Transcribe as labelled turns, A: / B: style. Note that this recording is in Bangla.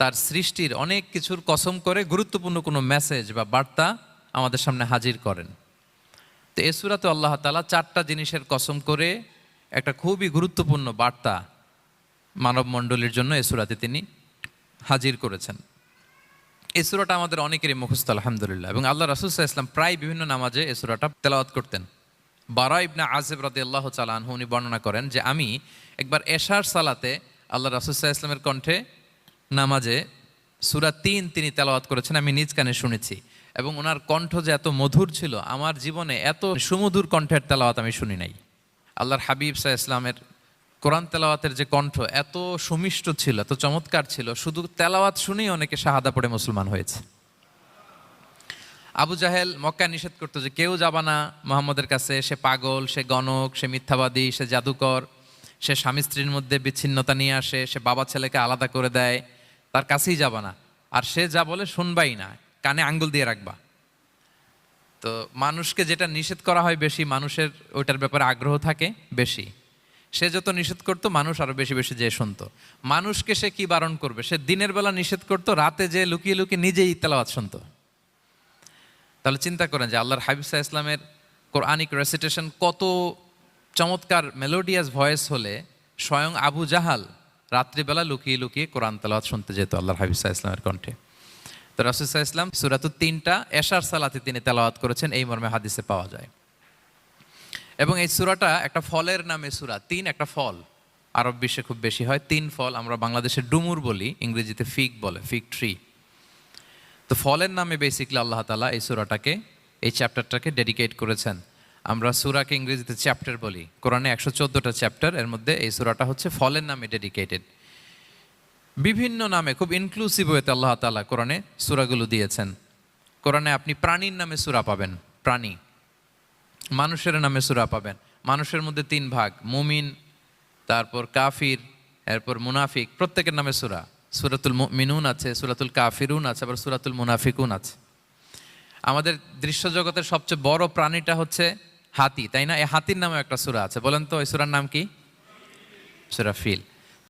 A: তার সৃষ্টির অনেক কিছুর কসম করে গুরুত্বপূর্ণ কোনো মেসেজ বা বার্তা আমাদের সামনে হাজির করেন। তো এ সুরাতে আল্লাহ তালা চারটা জিনিসের কসম করে একটা খুবই গুরুত্বপূর্ণ বার্তা মানব মণ্ডলীর জন্য এ সুরাতে তিনি হাজির করেছেন। এই সুরাটা আমাদের অনেকেরই মুখস্থ, আলহামদুলিল্লাহ। এবং আল্লাহ রাসুল্লাহ ইসলাম প্রায় বিভিন্ন নামাজে এই সুরাটা তেলাওয়াত করতেন। বারা ইবনা আজেব রাদি আল্লাহ চালানহু উনি বর্ণনা করেন যে, আমি একবার এশার সালাতে আল্লাহ রাসুল্লাহ ইসলামের কণ্ঠে নামাজে সুরা তিন তিনি তেলাওয়াত করেছেন, আমি নিজ কানে শুনেছি। এবং ওনার কণ্ঠ যে এত মধুর ছিল, আমার জীবনে এত সুমধুর কণ্ঠের তেলাওয়াত আমি শুনি নাই। আল্লাহর হাবিব সাহা ইসলামের কোরআন তেলাওয়াতের যে কণ্ঠ এত সুমিষ্ট ছিল, এত চমৎকার ছিল, শুধু তেলাওয়াত শুনেই অনেকে শাহাদা পড়ে মুসলমান হয়েছে। আবু জাহেল মক্কা নিষেধ করতো যে কেউ যাবা না মোহাম্মদের কাছে, সে পাগল, সে গণক, সে মিথ্যাবাদী, সে জাদুকর, সে স্বামী স্ত্রীর মধ্যে বিচ্ছিন্নতা নিয়ে আসে, সে বাবা ছেলেকে আলাদা করে দেয়। তার কাছেই যাবা না। আর সে যা বলে শুনবাই না, কানে আঙ্গুল দিয়ে রাখবা। তো মানুষকে যেটা নিষেধ করা হয় বেশি, মানুষের ওইটার ব্যাপারে আগ্রহ থাকে বেশি। সে যত নিষেধ করতো, মানুষ আরও বেশি বেশি যেয়ে শুনতো। মানুষকে সে কি বারণ করবে? সে দিনের বেলা নিষেধ করতো, রাতে যে লুকিয়ে লুকিয়ে নিজেই তেলাওয়াত শুনতো। তাহলে চিন্তা করেন যে আল্লাহর হাবিব সাহা ইসলামের কোরআনিক রেসিটেশন কত চমৎকার মেলোডিয়াস ভয়েস হলে স্বয়ং আবু জাহাল রাত্রিবেলা লুকিয়ে লুকিয়ে কোরআন তেলাওয়াত শুনতে যেত আল্লাহর হাবিব সাহা ইসলামের কণ্ঠে। তো রাসুসাহ ইসলাম সুরাতুর তিনটা এশার সালাতে তিনি তেলাওয়াত করেছেন, এই মর্মে হাদিসে পাওয়া যায়। এবং এই সুরাটা একটা ফলের নামে সুরা, তিন একটা ফল। আরব বিশ্বে খুব বেশি হয়, তিন ফল আমরা বাংলাদেশে ডুমুর বলি, ইংরেজিতে ফিগ বলে, ফিগ ট্রি। তো ফলের নামে বেসিকলি আল্লাহ তালা এই সুরাটাকে, এই চ্যাপ্টারটাকে ডেডিকেট করেছেন। আমরা সুরাকে ইংরেজিতে চ্যাপ্টার বলি। কোরআনে একশো চোদ্দোটা চ্যাপ্টার এর মধ্যে এই সুরাটা হচ্ছে ফলের নামে ডেডিকেটেড বিভিন্ন নামে, খুব ইনক্লুসিভ হয়েতে আল্লাহ তালা কোরআনে সুরাগুলো দিয়েছেন। কোরআনে আপনি প্রাণীর নামে সুরা পাবেন, প্রাণী। মানুষের নামে সুরা পাবেন। মানুষের মধ্যে তিন ভাগ, মুমিন, তারপর কাফির, এরপর মুনাফিক, প্রত্যেকের নামে সুরা। সুরাতুল মিনুন আছে, সুরাতুল কাফিরুন আছে, আবার সুরাতুল মুনাফিকুন আছে। আমাদের দৃশ্য জগতের সবচেয়ে বড় প্রাণীটা হচ্ছে হাতি, তাই না? এই হাতির নামে একটা সুরা আছে, বলেন তো, এই সুরার নাম কি? সুরা ফিল।